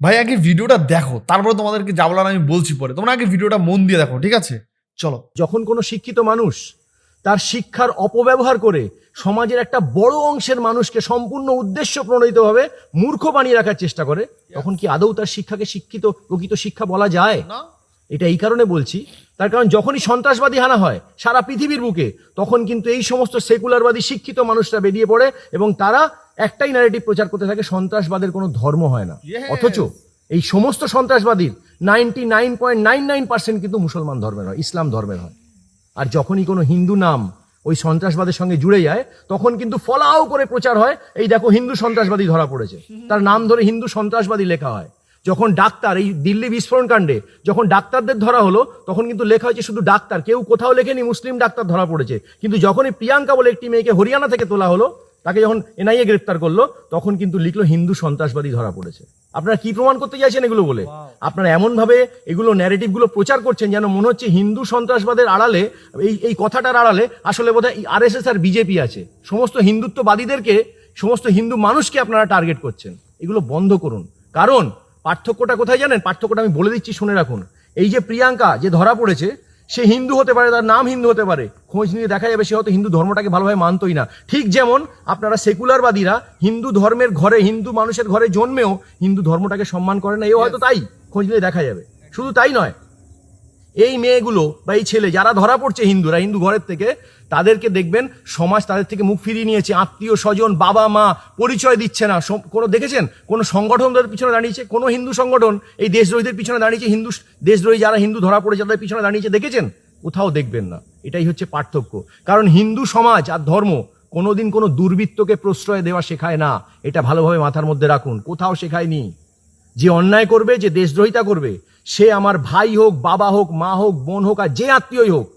ভাই আগে ভিডিওটা দেখো তারপরে তোমাদেরকে যা বলার আমি বলছি পরে। তোমরা আগে ভিডিওটা মন দিয়ে দেখো ঠিক আছে? চলো। যখন কোনো শিক্ষিত মানুষ তার শিক্ষার অপব্যবহার করে সমাজের একটা বড় অংশের মানুষকে সম্পূর্ণ উদ্দেশ্য প্রণোদিতভাবে মূর্খ বানিয়ে রাখার চেষ্টা করে তখন কি আদৌ তার শিক্ষাকে শিক্ষিত প্রকৃত শিক্ষা বলা যায়? না। এটা এই কারণে বলছি তার কারণ যখনই সন্ত্রাসবাদী হানা হয় সারা পৃথিবীর বুকে তখন কিন্তু এই সমস্ত সেকুলারবাদী শিক্ষিত মানুষরা বেরিয়ে পড়ে এবং তারা একটাই ন্যারেটিভ প্রচার করতে থাকে সন্ত্রাসবাদের কোনো ধর্ম হয় না। অথচ এই সমস্ত সন্ত্রাসবাদীর ninety nine point nine nine percent কিন্তু মুসলমান ধর্মের হয় ইসলাম ধর্মের হয়। আর যখনই কোনো হিন্দু নাম ওই সন্ত্রাসবাদের সঙ্গে জুড়ে যায় তখন কিন্তু ফলাও করে প্রচার হয় এই দেখো হিন্দু সন্ত্রাসবাদী ধরা পড়েছে। তার নাম ধরে হিন্দু সন্ত্রাসবাদী লেখা হয়। যখন ডাক্তার এই দিল্লি বিস্ফোরণ কাণ্ডে যখন ডাক্তারদের ধরা হলো তখন কিন্তু লেখা হয়েছে শুধু ডাক্তার কেউ কোথাও লেখেনি মুসলিম ডাক্তার ধরা পড়েছে। কিন্তু যখনই প্রিয়াঙ্কা বলে একটি মেয়েকে হরিয়ানা থেকে তোলা হলো তাকে যখন এনআইএ গ্রেফতার করল তখন কিন্তু লিখলো হিন্দু সন্ত্রাসবাদী ধরা পড়েছে। আপনারা কি প্রমাণ করতে চাইছেন এগুলো বলে? আপনারা এমন ভাবে এগুলো ন্যারেটিভগুলো প্রচার করছেন যেন মনে হচ্ছে হিন্দু সন্ত্রাসবাদের আড়ালে এই এই কথাটার আড়ালে আসলে বোধহয় আর এস এস আর বিজেপি আছে। সমস্ত হিন্দুত্ববাদীদেরকে সমস্ত হিন্দু মানুষকে আপনারা টার্গেট করছেন। এগুলো বন্ধ করুন। কারণ পার্থক্যটা কোথায় জানেন? পার্থক্যটা আমি বলে দিচ্ছি শুনে রাখুন। এই যে প্রিয়াঙ্কা যে ধরা পড়েছে সে হিন্দু হতে পারে তার নাম হিন্দু হতে পারে। খোঁজ নিয়ে দেখা যাবে সে হয়তো হিন্দু ধর্মটাকে ভালোভাবে মানতই না। ঠিক যেমন আপনারা সেকুলারবাদীরা হিন্দু ধর্মের ঘরে হিন্দু মানুষের ঘরে জন্মেও হিন্দু ধর্মটাকে সম্মান করে না। এও হয়তো তাই খোঁজ নিয়ে দেখা যাবে। শুধু তাই নয় এই মেয়েগুলো বা এই ছেলে যারা ধরা পড়ছে হিন্দুরা হিন্দু ঘরের থেকে তাদেরকে দেখবেন সমাজ তাদের থেকে মুখ ফিরিয়ে নিয়েছে, আত্মীয় স্বজন, বাবা মা, পরিচয় দিচ্ছে না। কোনো দেখেছেন? কোনো সংগঠন তাদের পিছনে দাঁড়িয়েছে? কোনো হিন্দু সংগঠন এই দেশদ্রোহীদের পিছনে দাঁড়িয়েছে? হিন্দু দেশদ্রোহী যারা হিন্দু ধরা পড়েছে তাদের পিছনে দাঁড়িয়েছে দেখেছেন? কোথাও দেখবেন না। এটাই হচ্ছে পার্থক্য। কারণ হিন্দু সমাজ আর ধর্ম কোনোদিন কোনো দুর্বৃত্তকে প্রশ্রয় দেওয়া শেখায় না। এটা ভালোভাবে মাথার মধ্যে রাখুন। কোথাও শেখায়নি। যে অন্যায় করবে, যে দেশদ্রোহিতা করবে, সে আমার ভাই হোক, বাবা হোক, মা হোক, বোন হোক আর যে আত্মীয়ই হোক,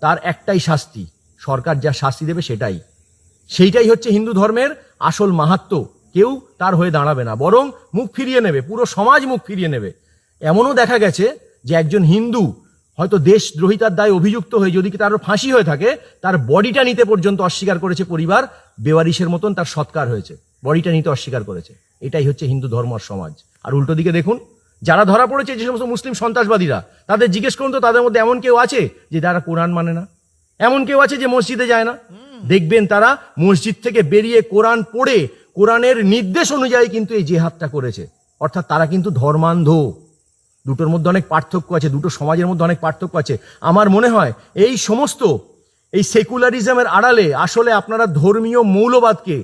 তার একটাই শাস্তি। সরকার যা শাস্তি দেবে সেটাই। সেইটাই হচ্ছে হিন্দু ধর্মের আসল মাহাত্ম। কেউ তার হয়ে দাঁড়াবে না, বরং মুখ ফিরিয়ে নেবে, পুরো সমাজ মুখ ফিরিয়ে নেবে। এমনও দেখা গেছে যে একজন হিন্দু হয়তো দেশদ্রোহিতার দায় অভিযুক্ত হয়ে যদি তার ফাঁসি হয়ে থাকে, তার বডিটা নিতে পর্যন্ত অস্বীকার করেছে পরিবার, বেওয়ারিশের মতন তার সৎকার হয়েছে। বডিটা নিতে অস্বীকার করেছে। এটাই হচ্ছে হিন্দু ধর্ম আর সমাজ। আর উল্টো দিকে দেখুন, যারা ধরা পড়েছে যে সমস্ত মুসলিম সন্ত্রাসবাদীরা, তাদের জিজ্ঞেস করুন তো তাদের মধ্যে এমন কেউ আছে যে যারা কোরআন মানে না? এমন কেউ আছে যে মসজিদে যায় না? দেখবেন তারা মসজিদ থেকে বেরিয়ে কোরআন পড়ে, কোরআনের নির্দেশ অনুযায়ী কিন্তু এই জেহাদটা করেছে। অর্থাৎ তারা কিন্তু ধর্মান্ধ। দুটোর মধ্যে অনেক পার্থক্য আছে, দুটো সমাজের মধ্যে অনেক পার্থক্য আছে। আমার মনে হয় এই সমস্ত, এই সেকুলারিজমের আড়ালে আসলে আপনারা ধর্মীয় মৌলবাদকে,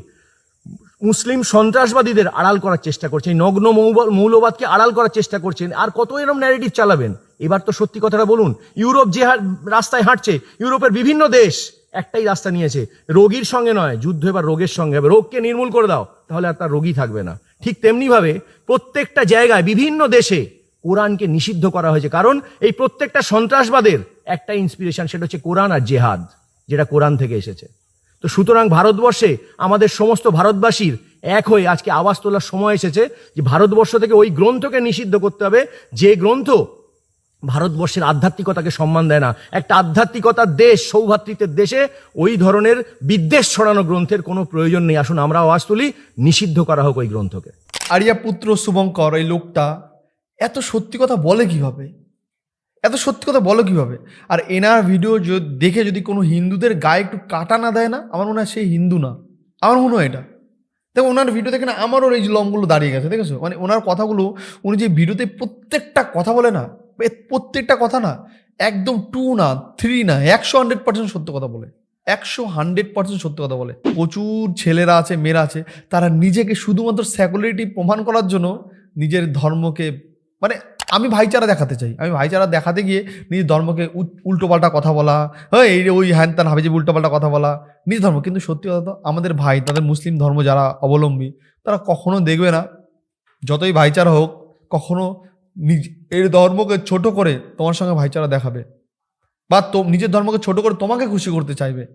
মুসলিম সন্ত্রাসবাদীদের আড়াল করার চেষ্টা করছেন নগ্ন মৌলবাদকে আড়াল করার চেষ্টা করছেন, আর কত এরকম ন্যারেটিভ চালাবেন? এবার তো সত্যি কথাটা বলুন, ইউরোপ যে রাস্তায় হাঁটছে, ইউরোপের বিভিন্ন দেশ একটাই রাস্তা নিয়েছে। রোগীর সঙ্গে নয়, যুদ্ধ এবার রোগের সঙ্গে হবে। রোগকে নির্মূল করে দাও, তাহলে আর তার রোগী থাকবে না। ঠিক তেমনিভাবে প্রত্যেকটা জায়গায় বিভিন্ন দেশে কোরআনকে নিষিদ্ধ করা হয়েছে। কারণ এই প্রত্যেকটা সন্ত্রাসবাদের একটা ইন্সপিরেশন সেটা হচ্ছে কোরআন আর জেহাদ, যেটা কোরআন থেকে এসেছে। তো সুতরাং ভারতবর্ষে আমাদের সমস্ত ভারতবাসীর এক হয়ে আজকে আওয়াজ তোলার সময় এসেছে যে ভারতবর্ষ থেকে ওই গ্রন্থকে নিষিদ্ধ করতে হবে। যে গ্রন্থ ভারতবর্ষের আধ্যাত্মিকতাকে সম্মান দেয় না। একটা আধ্যাত্মিকতার দেশ, সৌভাতৃত্বের দেশে ওই ধরনের বিদ্বেষ ছড়ানো গ্রন্থের কোনো প্রয়োজন নেই। আসুন আমরা আওয়াজ তুলি, নিষিদ্ধ করা হোক ওই গ্রন্থকে। আরিয়া পুত্র শুভঙ্কর, এই লোকটা এত সত্যি কথা বলে কীভাবে? এত সত্যি কথা বলো কীভাবে? আর এনার ভিডিও দেখে যদি কোনো হিন্দুদের গায়ে একটু কাটা না দেয় না, আমার মনে হয় সেই হিন্দু না। আমার মনে হয় এটা। দেখো, ওনার ভিডিও দেখে না, আমারও এই লমগুলো দাঁড়িয়ে গেছে, দেখেছ? মানে ওনার কথাগুলো, উনি যে ভিডিওতে প্রত্যেকটা কথা বলে না প্রত্যেকটা কথা না একদম টু না থ্রি না, একশো হান্ড্রেড পার্সেন্ট সত্য কথা বলে। একশো হান্ড্রেড পার্সেন্ট সত্য কথা বলে। প্রচুর ছেলেরা আছে, মেয়েরা আছে, তারা নিজেকে শুধুমাত্র স্যাকুলারিটি প্রমাণ করার জন্য নিজের ধর্মকে মানে আমি ভাইচারা দেখাতে চাই। আমি ভাইচারা দেখাতে গিয়ে নিজের ধর্মকে উল- উল্টোপাল্টা কথা বলা হ্যাঁ এই ওই হ্যান তান হাবি যে উল্টোপাল্টা কথা বলা নিজ ধর্ম। কিন্তু সত্যি কথা তো আমাদের ভাই, তাদের মুসলিম ধর্ম যারা অবলম্বী, তারা কখনো দেখবে না, যতই ভাইচারা হোক, কখনো নিজ, এর ধর্মকে ছোট করে তোমার সঙ্গে ভাইচারা দেখাবে। বা তো, নিজের ধর্মকে ছোট করে তোমাকে খুশি করতে চাইবে।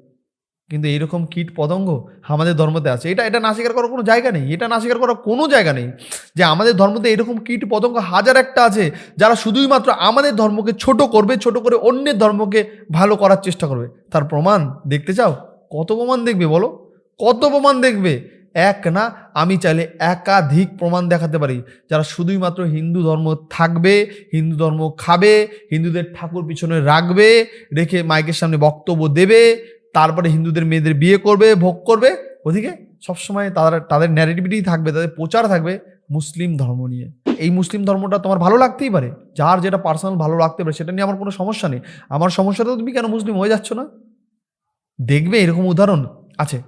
কিন্তু এইরকম কীট পতঙ্গ আমাদের ধর্মতে আছে। এটা এটা না স্বীকার করার কোনো জায়গা নেই। এটা না স্বীকার করার কোনো জায়গা নেই যে আমাদের ধর্মতে এরকম কীট পতঙ্গ হাজার একটা আছে যারা শুধুই মাত্র আমাদের ধর্মকে ছোট করবে, ছোট করে অন্যের ধর্মকে ভালো করার চেষ্টা করবে। তার প্রমাণ দেখতে চাও? কত প্রমাণ দেখবে বলো? কত প্রমাণ দেখবে? এক না, আমি চাইলে একাধিক প্রমাণ দেখাতে পারি। যারা শুধুই মাত্র হিন্দু ধর্ম থাকবে, হিন্দু ধর্ম খাবে, হিন্দুদের ঠাকুর পিছনে রাখবে, রেখে মাইকের সামনে বক্তব্য দেবে, তারপরে হিন্দুদের মেয়েদের বিয়ে করবে, ভোগ করবে, ওদিকে সবসময় তাদের তাদের ন্যারেটিভিটি থাকবে, তাদের প্রচার থাকবে মুসলিম ধর্ম নিয়ে। এই মুসলিম ধর্মটা তোমার ভালো লাগতেই পারে। যার যেটা পার্সোনাল ভালো লাগতে পারে, সেটা নিয়ে আমার কোনো সমস্যা নেই। আমার সমস্যাটা তুমি কেন মুসলিম হয়ে যাচ্ছ না? দেখবে এরকম উদাহরণ? আছে।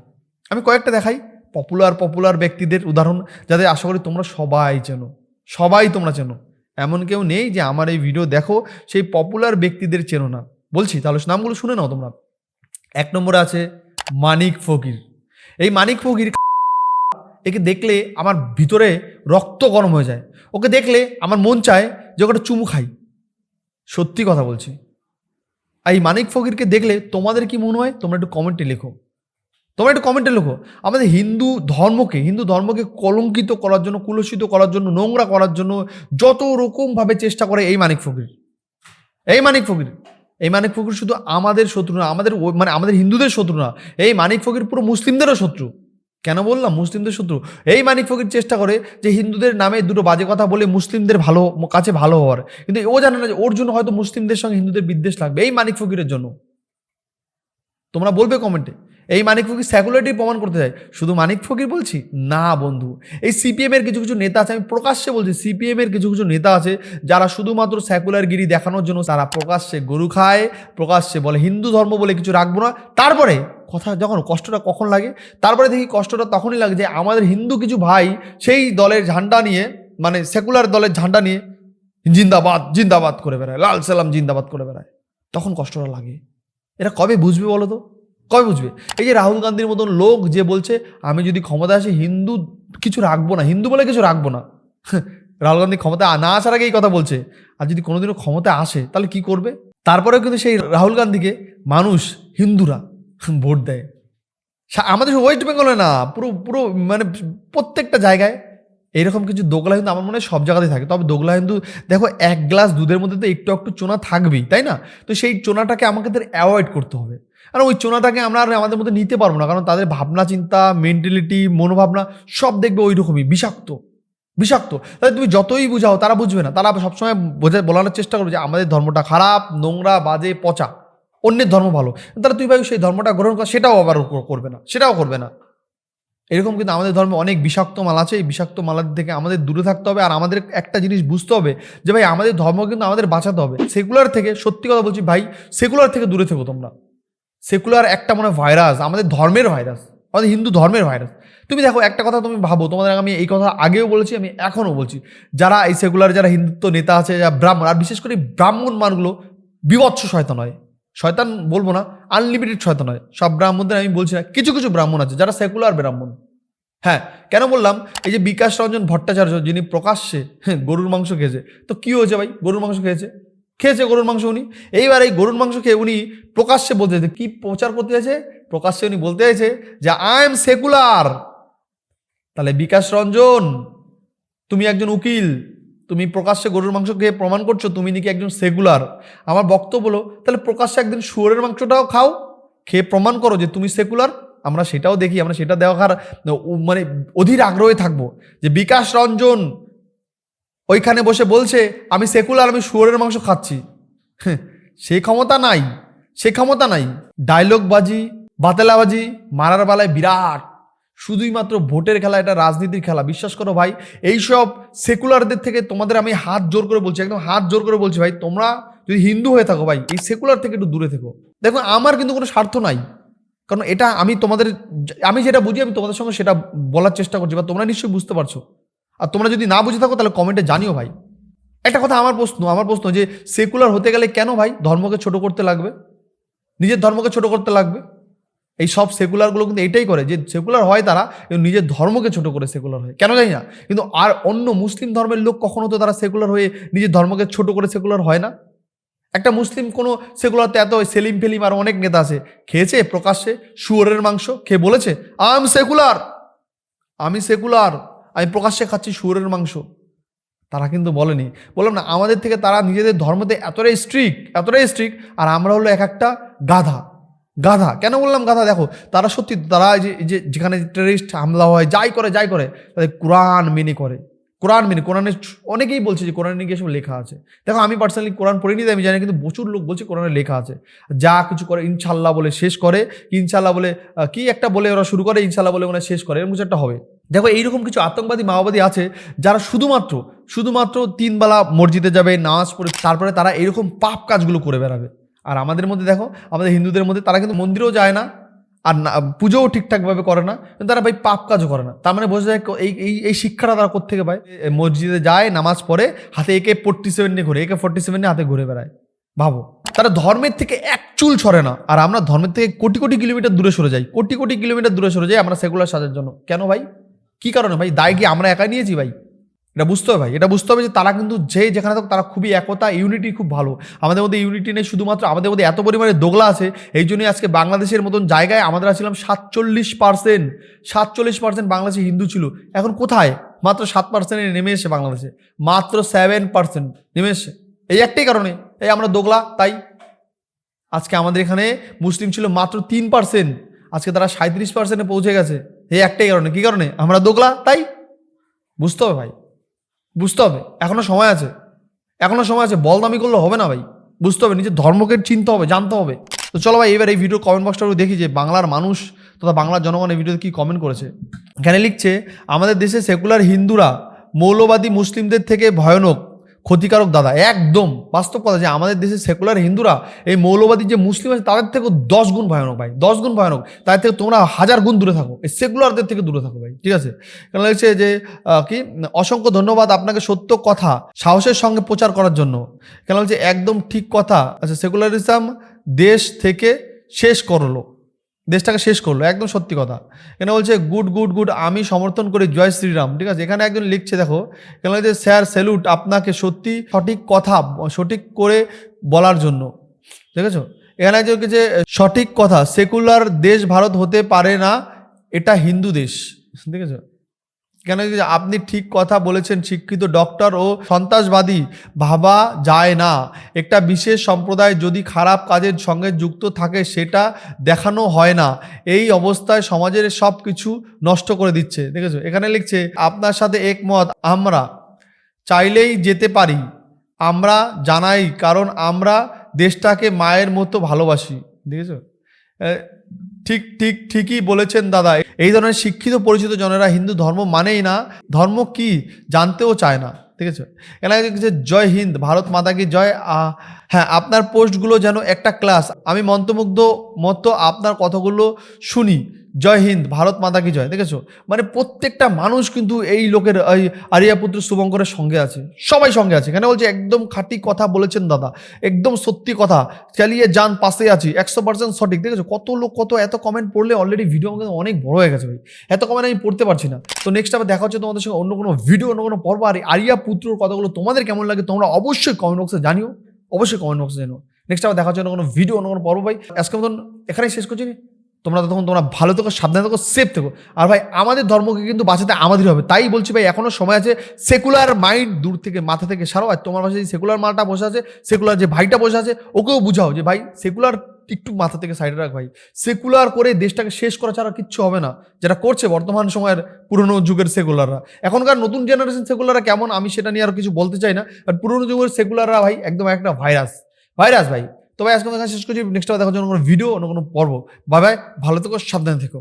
আমি কয়েকটা দেখাই। পপুলার পপুলার ব্যক্তিদের উদাহরণ যাদের আশা করি তোমরা সবাই চেনো। সবাই তোমরা চেনো। এমন কেউ নেই যে আমার এই ভিডিও দেখো, সেই পপুলার ব্যক্তিদের চেনো না। বলছি, তাহলে নামগুলো শুনে নাও তোমরা। এক নম্বরে আছে মানিক ফকির। এই মানিক ফকির একে দেখলে আমার ভিতরে রক্ত গরম হয়ে যায়। ওকে দেখলে আমার মন চায় যে ওকে চুমু খাই। সত্যি কথা বলছি। এই মানিক ফকিরকে দেখলে তোমাদের কি মনে হয়? তোমরা একটু কমেন্টে লেখো। তোমরা একটু কমেন্টে লেখো। আমাদের হিন্দু ধর্মকে হিন্দু ধর্মকে কলঙ্কিত করার জন্য, কুলসিত করার জন্য, নোংরা করার জন্য যত রকমভাবে চেষ্টা করে এই মানিক ফকির। এই মানিক ফকির। এই মানিক ফকির শুধু আমাদের শত্রু না, আমাদের মানে আমাদের হিন্দুদের শত্রু না, এই মানিক ফকির পুরো মুসলিমদেরও শত্রু। কেন বললাম? মুসলিমদের শত্রু। এই মানিক ফকির চেষ্টা করে যে হিন্দুদের নামে দুটো বাজে কথা বলে মুসলিমদের ভালো, কাছে ভালো হওয়ার। কিন্তু ও জানে না যে ওর জন্য হয়তো মুসলিমদের সঙ্গে হিন্দুদের বিদ্বেষ লাগবে। এই মানিক ফকিরের জন্য। তোমরা বলবে কমেন্টে এই মানিক ফকির স্যাকুলারিটি প্রমাণ করতে চাই শুধু মানিক ফকির বলছি? না বন্ধু। এই সিপিএম এর কিছু কিছু নেতা আছে, আমি প্রকাশ্যে বলছি সিপিএম এর কিছু কিছু নেতা আছে, যারা শুধুমাত্র সেকুলার গিরি দেখানোর জন্য তারা প্রকাশ্যে গরু খায়, প্রকাশ্যে বলে হিন্দু ধর্ম বলে কিছু রাখব না। তারপরে কথা যখন কষ্টটা কখন লাগে? তারপরে দেখি কষ্টটা তখনই লাগে যে আমাদের হিন্দু কিছু ভাই সেই দলের ঝান্ডা নিয়ে মানে সেকুলার দলের ঝান্ডা নিয়ে জিন্দাবাদ জিন্দাবাদ করে বেড়ায়, লাল সালাম জিন্দাবাদ করে বেড়ায়। তখন কষ্টটা লাগে। এরা কবে বুঝবে বলো তো? কবে বুঝবে? এই যে রাহুল গান্ধীর মতন লোক যে বলছে, আমি যদি ক্ষমতা আসি, হিন্দু কিছু রাখব না। হিন্দু বলে কিছু রাখব না। রাহুল গান্ধী ক্ষমতা না আসার আগে এই কথা বলছে। আর যদি কোনোদিনও ক্ষমতা আসে, তাহলে কি করবে? তারপরেও কিন্তু সেই রাহুল গান্ধীকে মানুষ হিন্দুরা ভোট দেয়। আমাদের ওয়েস্ট বেঙ্গলে না, পুরো পুরো মানে প্রত্যেকটা জায়গায় এইরকম কিছু দোগলা হিন্দু আমার মনে হয় সব জায়গাতেই থাকে। তবে দোগলা হিন্দু, দেখো, এক গ্লাস দুধের মধ্যে তো একটু একটু চোনা থাকবেই, তাই না? তো সেই চোনাটাকে আমাদের অ্যাভয়েড করতে হবে। আর ওই চোনাটাকে আমরা আর আমাদের মধ্যে নিতে পারব না, কারণ তাদের ভাবনা, চিন্তা মেন্টালিটি মনোভাবনা সব দেখবে ওই রকমই বিষাক্ত বিষাক্ত। তাহলে তুমি যতই বুঝাও, তারা বুঝবে না। তারা সবসময় বোঝা, বলানোর চেষ্টা করবে যে আমাদের ধর্মটা খারাপ, নোংরা, বাজে, পচা, অন্যের ধর্ম ভালো। তাহলে তুই ভাই সেই ধর্মটা গ্রহণ কর, সেটাও আবার করবে না, সেটাও করবে না। এরকম কিন্তু আমাদের ধর্মে অনেক বিষাক্ত মাল আছে, এই বিষাক্ত মালার থেকে আমাদের দূরে থাকতে হবে আর আমাদের একটা জিনিস বুঝতে হবে যে ভাই আমাদের ধর্ম কিন্তু আমাদের বাঁচাতে হবে। সেকুলার থেকে, সত্যি কথা বলছি ভাই সেকুলার থেকে দূরে থেকো তোমরা। সেকুলার একটা মনে ভাইরাস আমাদের ধর্মের ভাইরাস আমাদের হিন্দু ধর্মের ভাইরাস। তুমি দেখো একটা কথা তুমি ভাবো তোমাদের আমি এই কথা আগেও বলেছি আমি এখনও বলছি। যারা এই সেকুলার যারা হিন্দুত্ব নেতা আছে যারা ব্রাহ্মণ আর বিশেষ করে ব্রাহ্মণ মানগুলো বিভৎস শয়তান হয়। শয়তান বলব না আনলিমিটেড শয়তান হয়। সব ব্রাহ্মণদের আমি বলছি না কিছু কিছু ব্রাহ্মণ আছে যারা সেকুলার ব্রাহ্মণ। হ্যাঁ কেন বললাম? এই যে বিকাশ রঞ্জন ভট্টাচার্য যিনি প্রকাশ্যে হ্যাঁ, গরুর মাংস খেয়েছে তো কি হয়েছে ভাই? গরুর মাংস খেয়েছে? খেয়েছে গরুর মাংস উনি। এইবার এই গরুর মাংস খেয়ে উনি প্রকাশ্যে বলতে চাইছে, কি প্রচার করতে চাইছে? প্রকাশ্যে উনি বলতে চাইছে যে আই এম সেকুলার তাহলে বিকাশ রঞ্জন, তুমি একজন উকিল, তুমি প্রকাশ্যে গরুর মাংস খেয়ে প্রমাণ করছ তুমি নাকি একজন সেকুলার আমার বক্তব্য হলো, তাহলে প্রকাশ্যে একদিন শুয়োরের মাংসটাও খাও, খেয়ে প্রমাণ করো যে তুমি সেকুলার আমরা সেটাও দেখি, আমরা সেটা দেখার মানে অধীর আগ্রহে থাকব। যে বিকাশ রঞ্জন ওইখানে বসে বলছে, আমি সেকুলার, আমি শুয়োরের মাংস খাচ্ছি। সেই ক্ষমতা নাই, সে ক্ষমতা নাই। ডায়লগবাজি বাতেলাবাজি মারার বেলায় বিরাট। শুধুই মাত্র ভোটের খেলা, এটা রাজনীতির খেলা। বিশ্বাস করো ভাই এইসব সেকুলারদের থেকে তোমাদের আমি হাত জোর করে বলছি, একদম হাত জোর করে বলছি ভাই, তোমরা যদি হিন্দু হয়ে থাকো ভাই, এই সেকুলার থেকে একটু দূরে থেকো। দেখো, আমার কিন্তু কোনো স্বার্থ নাই। কারণ এটা আমি তোমাদের, আমি যেটা বুঝি, আমি তোমাদের সঙ্গে সেটা বলার চেষ্টা করছি, বা তোমরা নিশ্চয়ই বুঝতে পারছ। আর তোমরা যদি না বুঝে থাকো, তাহলে কমেন্টে জানিও ভাই। একটা কথা আমার প্রশ্ন আমার প্রশ্ন যে সেকুলার হতে গেলে কেন ভাই ধর্মকে ছোট করতে লাগবে? নিজের ধর্মকে ছোট করতে লাগবে? এই সব সেকুলারগুলো কিন্তু এটাই করে যে সেকুলার হয় তারা নিজের ধর্মকে ছোট করে সেকুলার হয়। কেন জানি না? কিন্তু আর অন্য মুসলিম ধর্মের লোক কখনো তো তারা সেকুলার হয়ে নিজের ধর্মকে ছোট করে সেকুলার হয় না? একটা মুসলিম কোনো সেকুলারতে এত সেলিম ফেলিম আর অনেক নেতা আছে, খেয়েছে, প্রকাশ্যে, শুয়োরের মাংস, খেয়ে বলেছে আম সেকুলার আমি সেকুলার আমি প্রকাশ্যে খাচ্ছি শুয়োরের মাংস। তারা কিন্তু বলেনি। বললাম না, আমাদের থেকে তারা নিজেদের ধর্মতে এতটাই স্ট্রিক এতটাই স্ট্রিক আর আমরা হলো এক একটা গাধা। গাধা। কেন বললাম গাধা? দেখো, তারা সত্যি তারা যে যে, যেখানে টেরিস্ট হামলা হয়, যাই করে যাই করে, তাদের কোরআন মেনে করে। কোরআন মেনে কোরআনে অনেকেই বলছে যে কোরআনে গিয়ে সব লেখা আছে। দেখো, আমি পার্সোনালি কোরআন পড়িনি আমি জানি কিন্তু প্রচুর লোক বলছে কোরআনে লেখা আছে। যা কিছু করে ইনশাল্লাহ বলে শেষ করে ইনশাল্লাহ বলে কি একটা বলে ওরা শুরু করে ইনশাল্লাহ বলে ওরা শেষ করে, এরকম কিছু একটা হবে। দেখো, এইরকম কিছু আতঙ্কবাদী, মাওবাদী আছে যারা শুধুমাত্র শুধুমাত্র তিনবেলা মসজিদে যাবে, নামাজ পড়ে, তারপরে তারা এরকম পাপ কাজগুলো করে বেড়াবে। আর আমাদের মধ্যে দেখো, আমাদের হিন্দুদের মধ্যে তারা কিন্তু মন্দিরেও যায় না, আর না, পুজোও ঠিকঠাকভাবে করে না, কিন্তু তারা ভাই পাপ কাজও করে না। তার মানে বোঝা যায় এই এই এই শিক্ষাটা তারা কোথেকে পায়? মসজিদে যায়, নামাজ পড়ে, হাতে একে ফোর্টি সেভেন নিয়ে ঘুরে, একে ফোর্টি সেভেন নিয়ে হাতে ঘুরে বেড়ায়। ভাবো, তারা ধর্মের থেকে এক চুল ছড়ে না, আর আমরা ধর্মের থেকে কোটি কোটি কিলোমিটার দূরে সরে যাই, কোটি কোটি কিলোমিটার দূরে সরে যাই আমরা সেকুলার সাজার জন্য। কেন ভাই? কি কারণে? ভাই, দায় কি আমরা একাই নিয়েছি ভাই? এটা বুঝতে হবে ভাই। এটা বুঝতে হবে যে তারা কিন্তু যে যেখানে থাকুক তারা খুবই একতা, ইউনিটি খুব ভালো। আমাদের মধ্যে ইউনিটি নেই শুধুমাত্র, আমাদের মধ্যে এত পরিমাণে দোগলা আছে, এই জন্যই আজকে বাংলাদেশের মতন জায়গায় আমাদের ছিলাম সাতচল্লিশ পার্সেন্ট। সাতচল্লিশ পার্সেন্ট বাংলাদেশে হিন্দু ছিল। এখন কোথায়? মাত্র সাত পার্সেন্টে নেমে এসে বাংলাদেশে। মাত্র সেভেন পার্সেন্ট নেমে এসে এই একটাই কারণে। এই আমরা দোগলা, তাই? আজকে আমাদের এখানে মুসলিম ছিল মাত্র তিন পার্সেন্ট। আজকে তারা সাঁত্রিশ পার্সেন্টে পৌঁছে গেছে। এই একটাই কারণে। কি কারণে? আমরা দোগলা, তাই? বুঝতে হবে ভাই। বুঝতে হবে। এখনও সময় আছে। এখনও সময় আছে। বলদামি করলে হবে না ভাই। বুঝতে হবে। নিজের ধর্মকে চিনতে হবে, জানতে হবে। তো চলো ভাই, এবার এই ভিডিও কমেন্ট বক্সটা দেখি যে বাংলার মানুষ তথা বাংলার জনগণ এই ভিডিওতে কী কমেন্ট করেছে। এখানে লিখছে, আমাদের দেশে সেকুলার হিন্দুরা মৌলবাদী মুসলিমদের থেকে ভয়ানক। ক্ষতিকারক দাদা, একদম। বাস্তব কথা যে আমাদের দেশে সেকুলার হিন্দুরা, এই মৌলবাদী যে মুসলিম আছে, তাদের থেকেও দশ গুণ ভয়ানক ভাই, দশ গুণ ভয়ানক। তাদের থেকে তোমরা হাজার গুণ দূরে থাকো, এই সেকুলারদের থেকে দূরে থাকো ভাই, ঠিক আছে? কেন লাগছে যে কি, অসংখ্য ধন্যবাদ আপনাকে সত্য কথা, সাহসের সঙ্গে প্রচার করার জন্য। কেন বলছে একদম ঠিক কথা আচ্ছা সেকুলারিজম দেশ থেকে শেষ করল। দেশটাকে শেষ করল, একদম সত্যি কথা। এখানে বলছে, গুড গুড গুড, আমি সমর্থন করি জয় শ্রীরাম। ঠিক আছে? এখানে একজন লিখছে, দেখো, এখানে বলছে, স্যার, স্যালুট আপনাকে সত্যি সঠিক কথা, সঠিক করে বলার জন্য। ঠিক আছে এখানে একজন যে সঠিক কথা, সেকুলার দেশ ভারত হতে পারে না, এটা হিন্দু দেশ। ঠিক আছে কেন আপনি ঠিক কথা বলেছেন, শিক্ষিত ডক্টর ও সন্ত্রাসবাদী, ভাবা যায় না। একটা বিশেষ সম্প্রদায় যদি খারাপ কাজের সঙ্গে যুক্ত থাকে, সেটা দেখানো হয় না। এই অবস্থায় সমাজের সব কিছু নষ্ট করে দিচ্ছে। দেখেছ? এখানে লিখছে, আপনার সাথে একমত, আমরা চাইলেই যেতে পারি। আমরা জানাই, কারণ আমরা দেশটাকে মায়ের মতো ভালোবাসি। দেখেছ? ঠিক ঠিক ঠিকই বলেছেন দাদা। এই ধরনের শিক্ষিত, পরিচিত জনেরা হিন্দু ধর্ম মানেই না। ধর্ম কি জানতেও চায় না, ঠিক আছে? লিখছে জয় হিন্দ, ভারত মাতা কি জয়? হ্যাঁ আপনার পোস্টগুলো যেন একটা ক্লাস, আমি মন্ত্রমুগ্ধ মতো আপনার কথাগুলো শুনি। জয় হিন্দ, ভারত মাতা কি জয়, দেখেছ? মানে প্রত্যেকটা মানুষ কিন্তু এই লোকের, এই আরিয়াপুত্র শুভঙ্করের সঙ্গে আছে, সবাই সঙ্গে আছে। এখানে বলছে? একদম খাঁটি কথা বলেছেন দাদা, একদম সত্যি কথা। চালিয়ে যান, পাশে আছি, একশো পার্সেন্ট সঠিক, দেখেছ? কত লোক, কত, এত কমেন্ট পড়লে অলরেডি ভিডিও আমাদের অনেক বড় হয়ে গেছে ভাই। এত কমেন্ট আমি পড়তে পারছি না। তো নেক্সট আবার দেখা হচ্ছে তোমাদের সঙ্গে অন্য কোনো ভিডিও অন্য কোনো পর্ব, আর আরিয়া পুত্রর কথাগুলো তোমাদের কেমন লাগে তোমরা অবশ্যই কমেন্ট বক্সে জানিও। অবশ্যই কমেন্ট বক্সে জানিও। নেক্সট আবার দেখা হচ্ছে অন্য কোনো ভিডিও অন্য কোনো পর্ব ভাই। আজকে মতন এখানেই শেষ করছি? তোমরা তখন তোমরা ভালো থেকো, সাবধানে থেকো সেফ থেকো। আর ভাই, আমাদের ধর্মকে কিন্তু বাঁচাতে আমাদেরই হবে। তাই বলছি ভাই, এখনও সময় আছে সেকুলার মাইন্ড দূর থেকে, মাথা থেকে সারো। আর তোমার পাশে যে সেকুলার মালটা বসে আছে সেকুলার যে ভাইটা বসে আছে, ওকেও বুঝাও যে, ভাই সেকুলার একটু মাথা থেকে সাইডে রাখ ভাই। সেকুলার করে দেশটাকে শেষ করা ছাড়া কিচ্ছু হবে না, যেটা করছে বর্তমান সময়ের পুরনো যুগের সেকুলাররা এখনকার নতুন জেনারেশন সেকুলাররা কেমন, আমি সেটা নিয়ে আর কিছু বলতে চাই না আর পুরনো যুগের সেকুলাররা ভাই, একদম একটা ভাইরাস ভাইরাস ভাই তো ভাই, আজকে শেষ করছি। নেক্সট দেখার জন্য কোনো ভিডিও অন্য কোনো পর্ব। বাই বাই ভালো থেকো, সাবধানে থেকো।